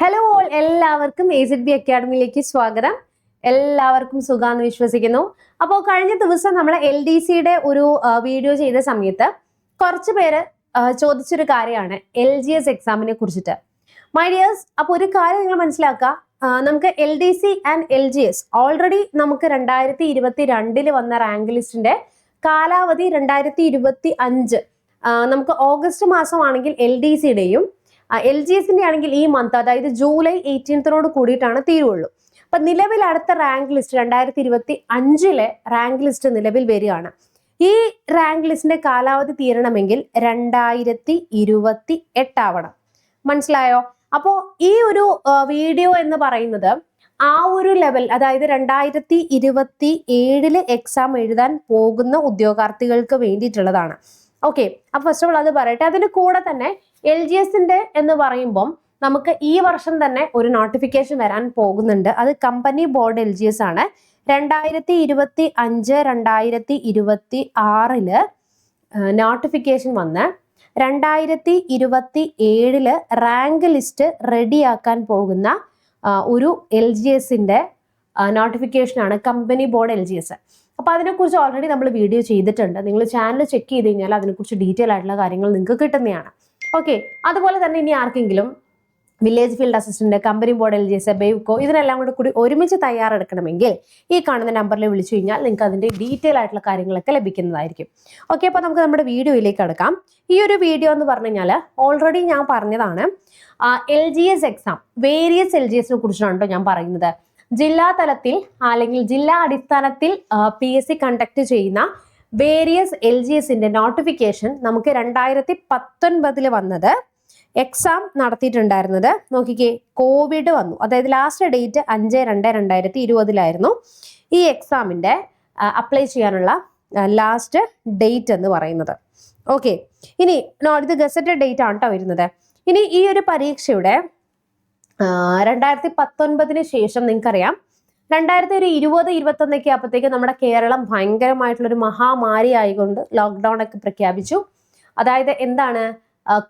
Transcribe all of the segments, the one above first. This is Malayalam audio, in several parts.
ഹലോ ഓൾ എല്ലാവർക്കും എ സെഡ് ബി അക്കാഡമിയിലേക്ക് സ്വാഗതം. എല്ലാവർക്കും സുഖാന്ന് വിശ്വസിക്കുന്നു. അപ്പോൾ കഴിഞ്ഞ ദിവസം നമ്മൾ എൽ ഡി സിയുടെ ഒരു വീഡിയോ ചെയ്ത സമയത്ത് കുറച്ച് പേര് ചോദിച്ചൊരു കാര്യമാണ് എൽ ജി എസ് എക്സാമിനെ കുറിച്ചിട്ട്. മൈ ഡിയേഴ്സ് അപ്പോൾ ഒരു കാര്യം നിങ്ങൾ മനസ്സിലാക്കുക. നമുക്ക് L D C and L G S already നമുക്ക് രണ്ടായിരത്തി ഇരുപത്തി രണ്ടിൽ വന്ന റാങ്ക് ലിസ്റ്റിന്റെ കാലാവധി രണ്ടായിരത്തി ഇരുപത്തി അഞ്ച് നമുക്ക് ഓഗസ്റ്റ് മാസമാണെങ്കിൽ എൽ ഡി സിയുടെയും എൽ ജി എസിന്റെ ആണെങ്കിൽ ഈ മന്ത് അതായത് ജൂലൈ എയ്റ്റീൻത്തിനോട് കൂടിയിട്ടാണ് തീരുള്ളൂ. അപ്പൊ നിലവിൽ അടുത്ത റാങ്ക് ലിസ്റ്റ് രണ്ടായിരത്തി ഇരുപത്തി അഞ്ചിലെ റാങ്ക് ലിസ്റ്റ് നിലവിൽ വരികയാണ്. ഈ റാങ്ക് ലിസ്റ്റിന്റെ കാലാവധി തീരണമെങ്കിൽ രണ്ടായിരത്തി ഇരുപത്തി എട്ടാവണം മനസ്സിലായോ? അപ്പോൾ ഈ ഒരു വീഡിയോ എന്ന് പറയുന്നത് ആ ഒരു ലെവൽ അതായത് രണ്ടായിരത്തി ഇരുപത്തി ഏഴിൽ എക്സാം എഴുതാൻ പോകുന്ന ഉദ്യോഗാർത്ഥികൾക്ക് വേണ്ടിയിട്ടുള്ളതാണ്. ഓക്കെ അപ്പൊ ഫസ്റ്റ് ഓഫ് ഓൾ അത് പറയട്ടെ. അതിന് കൂടെ തന്നെ എൽ ജി എസിന്റെ എന്ന് പറയുമ്പം നമുക്ക് ഈ വർഷം തന്നെ ഒരു നോട്ടിഫിക്കേഷൻ വരാൻ പോകുന്നുണ്ട്. അത് company board L G S ആണ്. രണ്ടായിരത്തി ഇരുപത്തി അഞ്ച് രണ്ടായിരത്തി ഇരുപത്തി ആറിൽ നോട്ടിഫിക്കേഷൻ വന്ന് രണ്ടായിരത്തി ഇരുപത്തി ഏഴിൽ റാങ്ക് ലിസ്റ്റ് റെഡിയാക്കാൻ പോകുന്ന ഒരു എൽ ജി എസിന്റെ നോട്ടിഫിക്കേഷനാണ് company board L G S അപ്പോൾ അതിനെക്കുറിച്ച് ഓൾറെഡി നമ്മൾ വീഡിയോ ചെയ്തിട്ടുണ്ട്. നിങ്ങൾ ചാനൽ ചെക്ക് ചെയ്ത് കഴിഞ്ഞാൽ അതിനെക്കുറിച്ച് ഡീറ്റെയിൽ ആയിട്ടുള്ള കാര്യങ്ങൾ നിങ്ങൾക്ക് കിട്ടുന്നതാണ്. ഓക്കെ അതുപോലെ തന്നെ ഇനി ആർക്കെങ്കിലും village field assistant company board L G S ബെയ്ക്കോ ഇതിനെല്ലാം കൂടെ കൂടി ഒരുമിച്ച് തയ്യാറെടുക്കണമെങ്കിൽ ഈ കാണുന്ന നമ്പറിൽ വിളിച്ചു കഴിഞ്ഞാൽ നിങ്ങൾക്ക് അതിന്റെ ഡീറ്റെയിൽ ആയിട്ടുള്ള കാര്യങ്ങളൊക്കെ ലഭിക്കുന്നതായിരിക്കും. ഓക്കെ അപ്പോൾ നമുക്ക് നമ്മുടെ വീഡിയോയിലേക്ക് കടക്കാം. ഈ ഒരു വീഡിയോ എന്ന് പറഞ്ഞു കഴിഞ്ഞാൽ ഓൾറെഡി ഞാൻ പറഞ്ഞതാണ് L G S exam various L G എസിനെ കുറിച്ചാണ് ഞാൻ പറയുന്നത്. ജില്ലാ തലത്തിൽ അല്ലെങ്കിൽ ജില്ലാ അടിസ്ഥാനത്തിൽ പി എസ് സി കണ്ടക്ട് ചെയ്യുന്ന വേരിയസ് എൽ ജി എസിന്റെ നോട്ടിഫിക്കേഷൻ നമുക്ക് രണ്ടായിരത്തി പത്തൊൻപതിൽ വന്നത് എക്സാം നടത്തിയിട്ടുണ്ടായിരുന്നത്. നോക്കിക്കേ കോവിഡ് വന്നു. അതായത് ലാസ്റ്റ് ഡേറ്റ് അഞ്ച് രണ്ട് രണ്ടായിരത്തി ഇരുപതിലായിരുന്നു ഈ എക്സാമിന്റെ അപ്ലൈ ചെയ്യാനുള്ള ലാസ്റ്റ് ഡേറ്റ് എന്ന് പറയുന്നത്. ഓക്കെ ഇനി ഇത് ഗസറ്റഡ് ഡേറ്റ് ആണ് കേട്ടോ വരുന്നത്. ഇനി ഈ ഒരു പരീക്ഷയുടെ രണ്ടായിരത്തി പത്തൊൻപതിന് ശേഷം നിങ്ങൾക്കറിയാം. രണ്ടായിരത്തി ഒരു ഇരുപത് ഇരുപത്തൊന്നൊക്കെ ആയപ്പോഴത്തേക്ക് നമ്മുടെ കേരളം ഭയങ്കരമായിട്ടുള്ളൊരു മഹാമാരി ആയിക്കൊണ്ട് ലോക്ക്ഡൗൺ ഒക്കെ പ്രഖ്യാപിച്ചു. അതായത് എന്താണ്?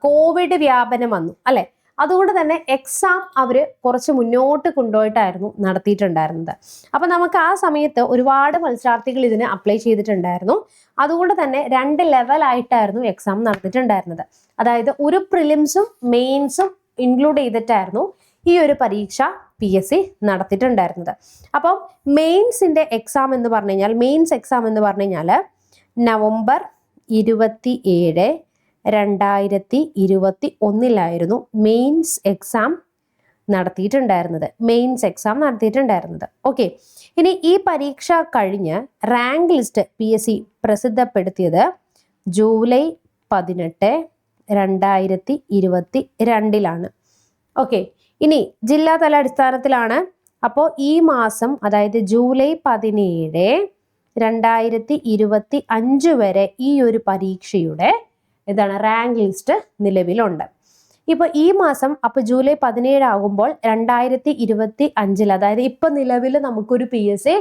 കോവിഡ് വ്യാപനം വന്നു. അല്ലെ? അതുകൊണ്ട് തന്നെ എക്സാം അവർ കുറച്ച് മുന്നോട്ട് കൊണ്ടുപോയിട്ടായിരുന്നു നടത്തിയിട്ടുണ്ടായിരുന്നത്. അപ്പൊ നമുക്ക് ആ സമയത്ത് ഒരുപാട് മത്സരാർത്ഥികൾ ഇതിന് അപ്ലൈ ചെയ്തിട്ടുണ്ടായിരുന്നു. അതുകൊണ്ട് തന്നെ രണ്ട് ലെവലായിട്ടായിരുന്നു എക്സാം നടത്തിയിട്ടുണ്ടായിരുന്നത് അതായത് ഒരു പ്രിലിംസും മെയിൻസും ഇൻക്ലൂഡ് ചെയ്തിട്ടായിരുന്നു. ഈ ഒരു പരീക്ഷ പി എസ് സി നടത്തിയിട്ടുണ്ടായിരുന്നത്. അപ്പം മെയിൻസിന്റെ എക്സാം എന്ന് പറഞ്ഞു കഴിഞ്ഞാൽ മെയിൻസ് എക്സാം എന്ന് പറഞ്ഞു കഴിഞ്ഞാൽ നവംബർ ഇരുപത്തി ഏഴ് രണ്ടായിരത്തി ഇരുപത്തി ഒന്നിലായിരുന്നു മെയിൻസ് എക്സാം നടത്തിയിട്ടുണ്ടായിരുന്നത്. മെയിൻസ് എക്സാം നടത്തിയിട്ടുണ്ടായിരുന്നത്. ഓക്കെ ഇനി ഈ പരീക്ഷ കഴിഞ്ഞ് rank list P S C പ്രസിദ്ധപ്പെടുത്തിയത് July പതിനെട്ട് രണ്ടായിരത്തി ഇരുപത്തി രണ്ടിലാണ് ഓക്കെ ഇനി ജില്ലാതല അടിസ്ഥാനത്തിലാണ്. അപ്പോൾ ഈ മാസം അതായത് ജൂലൈ പതിനേഴ് രണ്ടായിരത്തി ഇരുപത്തി അഞ്ച് വരെ ഈ ഒരു പരീക്ഷയുടെ എന്താണ് റാങ്ക് ലിസ്റ്റ് നിലവിലുണ്ട്. ഇപ്പൊ ഈ മാസം അപ്പൊ ജൂലൈ പതിനേഴ് ആകുമ്പോൾ രണ്ടായിരത്തി ഇരുപത്തി അഞ്ചിൽ അതായത് ഇപ്പൊ നിലവിൽ നമുക്കൊരു പി എസ് സി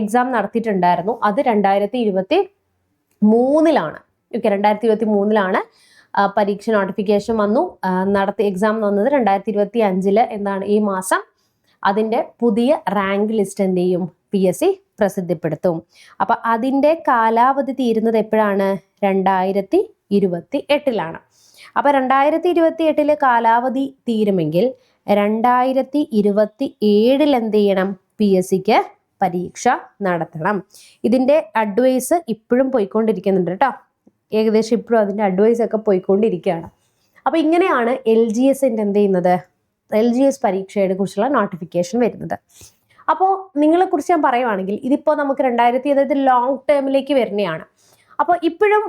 എക്സാം നടത്തിയിട്ടുണ്ടായിരുന്നു. അത് രണ്ടായിരത്തി ഇരുപത്തി മൂന്നിലാണ് ഓക്കെ രണ്ടായിരത്തി ഇരുപത്തി മൂന്നിലാണ് പരീക്ഷ നോട്ടിഫിക്കേഷൻ വന്നു. നടത്തി എക്സാം വന്നത് രണ്ടായിരത്തി ഇരുപത്തി അഞ്ചിൽ എന്താണ് ഈ മാസം. അതിന്റെ പുതിയ റാങ്ക് ലിസ്റ്റ് എന്ത് ചെയ്യും പി എസ് സി പ്രസിദ്ധപ്പെടുത്തും. അപ്പൊ അതിന്റെ കാലാവധി തീരുന്നത് എപ്പോഴാണ്? രണ്ടായിരത്തി ഇരുപത്തി എട്ടിലാണ് അപ്പൊ രണ്ടായിരത്തി ഇരുപത്തി എട്ടിൽ കാലാവധി തീരുമെങ്കിൽ രണ്ടായിരത്തി ഇരുപത്തി ഏഴിൽ എന്ത് ചെയ്യണം? പി എസ് സിക്ക് പരീക്ഷ നടത്തണം. ഇതിന്റെ അഡ്വൈസ് ഇപ്പോഴും പോയിക്കൊണ്ടിരിക്കുന്നുണ്ട് കേട്ടോ. ഏകദേശം ഇപ്പോഴും അതിന്റെ അഡ്വൈസ് ഒക്കെ പോയിക്കൊണ്ടിരിക്കുകയാണ്. അപ്പോൾ ഇങ്ങനെയാണ് എൽ ജി എസിന്റെ എന്ത് ചെയ്യുന്നത്? എൽ ജി എസ് പരീക്ഷയെ കുറിച്ചുള്ള നോട്ടിഫിക്കേഷൻ വരുന്നത്. അപ്പോൾ നിങ്ങളെക്കുറിച്ച് ഞാൻ പറയുവാണെങ്കിൽ ഇതിപ്പോൾ നമുക്ക് രണ്ടായിരത്തി അതായത് ലോങ് ടേമിലേക്ക് വരുന്നതാണ് അപ്പോൾ ഇപ്പോഴും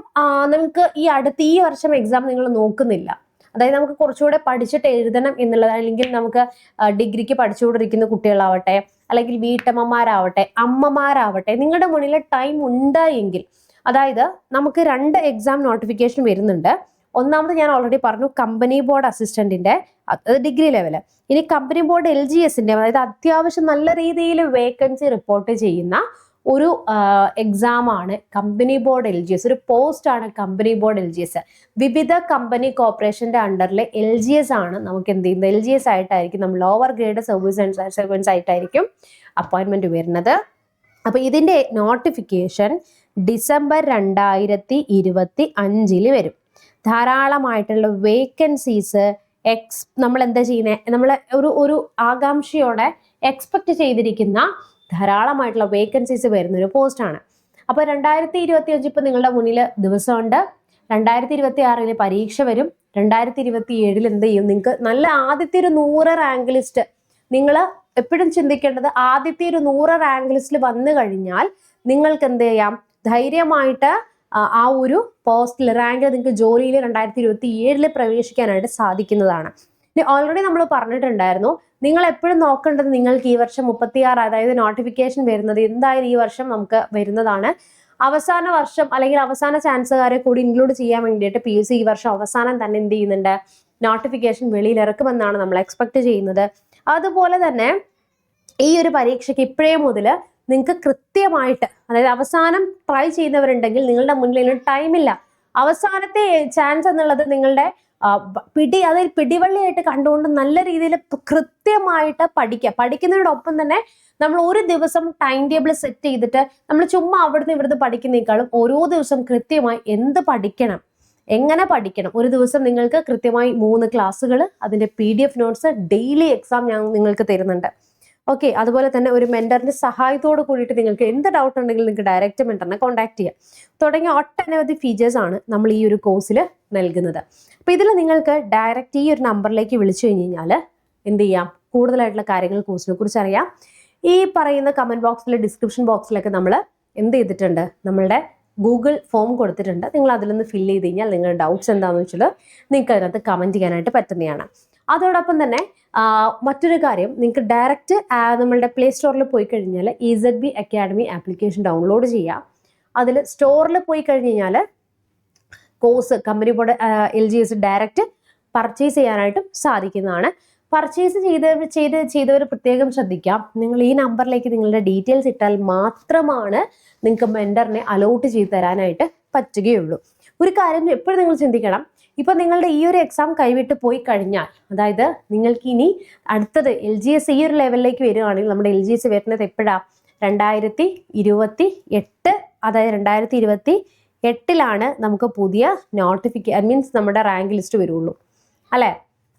നിങ്ങൾക്ക് ഈ അടുത്ത ഈ വർഷം എക്സാം നിങ്ങൾ നോക്കുന്നില്ല. അതായത് നമുക്ക് കുറച്ചുകൂടെ പഠിച്ചിട്ട് എഴുതണം എന്നുള്ളത് അല്ലെങ്കിൽ നമുക്ക് ഡിഗ്രിക്ക് പഠിച്ചുകൊണ്ടിരിക്കുന്ന കുട്ടികളാവട്ടെ അല്ലെങ്കിൽ വീട്ടമ്മമാരാവട്ടെ അമ്മമാരാവട്ടെ നിങ്ങളുടെ മുന്നിൽ ടൈം ഉണ്ട് എങ്കിൽ അതായത് നമുക്ക് രണ്ട് എക്സാം നോട്ടിഫിക്കേഷൻ വരുന്നുണ്ട്. ഒന്നാമത് ഞാൻ ഓൾറെഡി പറഞ്ഞു കമ്പനി ബോർഡ് അസിസ്റ്റന്റിന്റെ ഡിഗ്രി ലെവൽ ഇനി കമ്പനി ബോർഡ് എൽ ജി എസിന്റെ അതായത് അത്യാവശ്യം നല്ല രീതിയിൽ വേക്കൻസി റിപ്പോർട്ട് ചെയ്യുന്ന ഒരു എക്സാം ആണ് company board L G S ഒരു പോസ്റ്റ് ആണ് company board L G S വിവിധ കമ്പനി കോർപ്പറേഷന്റെ അണ്ടറിൽ എൽ ജി എസ് ആണ് നമുക്ക് എന്ത് ചെയ്യുന്നത്? എൽ ജി എസ് ആയിട്ടായിരിക്കും നമ്മൾ ലോവർ ഗ്രേഡ് സർവീസ് സർവൻസ് ആയിട്ടായിരിക്കും അപ്പോയിന്റ്മെന്റ് വരുന്നത്. അപ്പൊ ഇതിന്റെ നോട്ടിഫിക്കേഷൻ ഡിസംബർ രണ്ടായിരത്തി ഇരുപത്തി അഞ്ചിൽ വരും. ധാരാളമായിട്ടുള്ള വേക്കൻസീസ് എക്സ് നമ്മൾ എന്താ ചെയ്യുന്നത് നമ്മൾ ഒരു ഒരു ആകാംക്ഷയോടെ എക്സ്പെക്ട് ചെയ്തിരിക്കുന്ന ധാരാളമായിട്ടുള്ള വേക്കൻസീസ് വരുന്ന ഒരു പോസ്റ്റാണ് അപ്പോൾ രണ്ടായിരത്തി ഇരുപത്തി അഞ്ച് ഇപ്പം നിങ്ങളുടെ മുന്നിൽ ദിവസമുണ്ട്. രണ്ടായിരത്തി ഇരുപത്തി ആറിൽ പരീക്ഷ വരും. രണ്ടായിരത്തി ഇരുപത്തി ഏഴിൽ എന്ത് ചെയ്യും? നിങ്ങൾക്ക് നല്ല ആദ്യത്തെ ഒരു നൂറ് റാങ്ക് ലിസ്റ്റ് നിങ്ങൾ എപ്പോഴും ചിന്തിക്കേണ്ടത് ആദ്യത്തെ ഒരു നൂറ് റാങ്ക് ലിസ്റ്റിൽ വന്നു കഴിഞ്ഞാൽ നിങ്ങൾക്ക് എന്ത് ചെയ്യാം? ധൈര്യമായിട്ട് ആ, ഒരു പോസ്റ്റിൽ റാങ്കിൽ നിങ്ങൾക്ക് ജോലിയിൽ രണ്ടായിരത്തി ഇരുപത്തി ഏഴിൽ പ്രവേശിക്കാനായിട്ട് സാധിക്കുന്നതാണ്. ഇനി ഓൾറെഡി നമ്മൾ പറഞ്ഞിട്ടുണ്ടായിരുന്നു നിങ്ങൾ എപ്പോഴും നോക്കേണ്ടത് നിങ്ങൾക്ക് ഈ വർഷം മുപ്പത്തിയാറ് അതായത് നോട്ടിഫിക്കേഷൻ വരുന്നത് എന്തായാലും ഈ വർഷം നമുക്ക് വരുന്നതാണ്. അവസാന വർഷം അല്ലെങ്കിൽ അവസാന ചാൻസുകാരെ കൂടി ഇൻക്ലൂഡ് ചെയ്യാൻ വേണ്ടിയിട്ട് പി എസ് സി ഈ വർഷം അവസാനം തന്നെ എന്ത് ചെയ്യുന്നുണ്ട്? നോട്ടിഫിക്കേഷൻ വെളിയിൽ ഇറക്കുമെന്നാണ് നമ്മൾ എക്സ്പെക്ട് ചെയ്യുന്നത്. അതുപോലെ തന്നെ ഈ ഒരു പരീക്ഷയ്ക്ക് ഇപ്പോഴേ മുതൽ നിങ്ങൾക്ക് കൃത്യമായിട്ട് അതായത് അവസാനം ട്രൈ ചെയ്യുന്നവരുണ്ടെങ്കിൽ നിങ്ങളുടെ മുന്നിൽ ടൈമില്ല അവസാനത്തെ ചാൻസ് എന്നുള്ളത് നിങ്ങളുടെ പിടി അതായത് പിടിവള്ളിയായിട്ട് കണ്ടുകൊണ്ട് നല്ല രീതിയിൽ കൃത്യമായിട്ട് പഠിക്കുക. പഠിക്കുന്നതിനോടൊപ്പം തന്നെ നമ്മൾ ഒരു ദിവസം ടൈം ടേബിൾ സെറ്റ് ചെയ്തിട്ട് നമ്മൾ ചുമ്മാ അവിടുന്ന് ഇവിടുന്ന് പഠിക്കുന്നേക്കാളും ഓരോ ദിവസം കൃത്യമായി എന്ത് പഠിക്കണം എങ്ങനെ പഠിക്കണം. ഒരു ദിവസം നിങ്ങൾക്ക് കൃത്യമായി മൂന്ന് ക്ലാസ്സുകൾ അതിന്റെ P D F notes daily exam ഞാൻ നിങ്ങൾക്ക് തരുന്നുണ്ട്. ഓക്കെ അതുപോലെ തന്നെ ഒരു മെന്ററിന്റെ സഹായത്തോട് കൂടിയിട്ട് നിങ്ങൾക്ക് എന്ത് ഡൗട്ട് ഉണ്ടെങ്കിലും നിങ്ങൾക്ക് ഡയറക്റ്റ് മെന്ററിനെ കോൺടാക്ട് ചെയ്യാം. തുടങ്ങിയ ഒട്ടനവധി ഫീച്ചേഴ്സ് ആണ് നമ്മൾ ഈ ഒരു കോഴ്സിൽ നൽകുന്നത്. അപ്പോൾ ഇതിൽ നിങ്ങൾക്ക് ഡയറക്റ്റ് ഈ ഒരു നമ്പറിലേക്ക് വിളിച്ചു കഴിഞ്ഞ് കഴിഞ്ഞാൽ എന്ത് ചെയ്യാം? കൂടുതലായിട്ടുള്ള കാര്യങ്ങൾ കോഴ്സിനെ കുറിച്ച് അറിയാം. ഈ പറയുന്ന കമന്റ് ബോക്സിലെ ഡിസ്ക്രിപ്ഷൻ ബോക്സിലൊക്കെ നമ്മൾ എന്ത് ചെയ്തിട്ടുണ്ട്? നമ്മളുടെ ഗൂഗിൾ ഫോം കൊടുത്തിട്ടുണ്ട്. നിങ്ങൾ അതിൽ നിന്ന് ഫില്ല് ചെയ്ത് കഴിഞ്ഞാൽ നിങ്ങളുടെ ഡൗട്ട്സ് എന്താണെന്ന് വെച്ചാൽ നിങ്ങൾക്ക് അതിനകത്ത് കമന്റ് ചെയ്യാനായിട്ട് പറ്റുന്നതാണ്. അതോടൊപ്പം തന്നെ മറ്റൊരു കാര്യം നിങ്ങൾക്ക് ഡയറക്റ്റ് നമ്മളുടെ പ്ലേ സ്റ്റോറിൽ പോയി കഴിഞ്ഞാൽ E Z B academy application download ചെയ്യാം. അതിൽ സ്റ്റോറിൽ പോയി കഴിഞ്ഞ് കഴിഞ്ഞാൽ course company board L G S direct purchase ചെയ്യാനായിട്ടും സാധിക്കുന്നതാണ്. പർച്ചേസ് ചെയ്ത ചെയ്ത് ചെയ്തവർ പ്രത്യേകം ശ്രദ്ധിക്കാം. നിങ്ങൾ ഈ നമ്പറിലേക്ക് നിങ്ങളുടെ ഡീറ്റെയിൽസ് ഇട്ടാൽ മാത്രമാണ് നിങ്ങൾക്ക് മെന്ററിനെ അലോട്ട് ചെയ്ത് തരാനായിട്ട് പറ്റുകയുള്ളൂ. ഒരു കാര്യം എപ്പോഴും നിങ്ങൾ ചിന്തിക്കണം. ഇപ്പൊ നിങ്ങളുടെ ഈ ഒരു എക്സാം കൈവിട്ട് പോയി കഴിഞ്ഞാൽ അതായത് നിങ്ങൾക്ക് ഇനി അടുത്തത് എൽ ജി എസ് ഈ ഒരു ലെവലിലേക്ക് വരികയാണെങ്കിൽ നമ്മുടെ എൽ ജി എസ് വരുന്നത് എപ്പോഴാ? രണ്ടായിരത്തി ഇരുപത്തി എട്ട് അതായത് രണ്ടായിരത്തി ഇരുപത്തി എട്ടിലാണ് നമുക്ക് പുതിയ നോട്ടിഫിക്ക മീൻസ് നമ്മുടെ റാങ്ക് ലിസ്റ്റ് വരുള്ളൂ. അല്ലേ?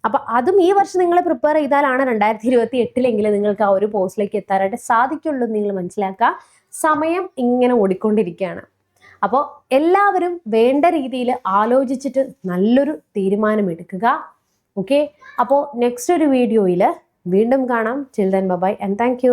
അപ്പൊ അതും ഈ വർഷം നിങ്ങൾ പ്രിപ്പയർ ചെയ്താലാണ് രണ്ടായിരത്തി ഇരുപത്തി എട്ടിലെങ്കിലും നിങ്ങൾക്ക് ആ ഒരു പോസ്റ്റിലേക്ക് എത്താനായിട്ട് സാധിക്കുള്ളൂ നിങ്ങൾ മനസ്സിലാക്കുക. സമയം ഇങ്ങനെ ഓടിക്കൊണ്ടിരിക്കുകയാണ്. അപ്പോൾ എല്ലാവരും വേണ്ട രീതിയിൽ ആലോചിച്ചിട്ട് നല്ലൊരു തീരുമാനം എടുക്കുക ഓക്കെ അപ്പോൾ നെക്സ്റ്റ് ഒരു വീഡിയോയിൽ വീണ്ടും കാണാം. Children bye-bye and thank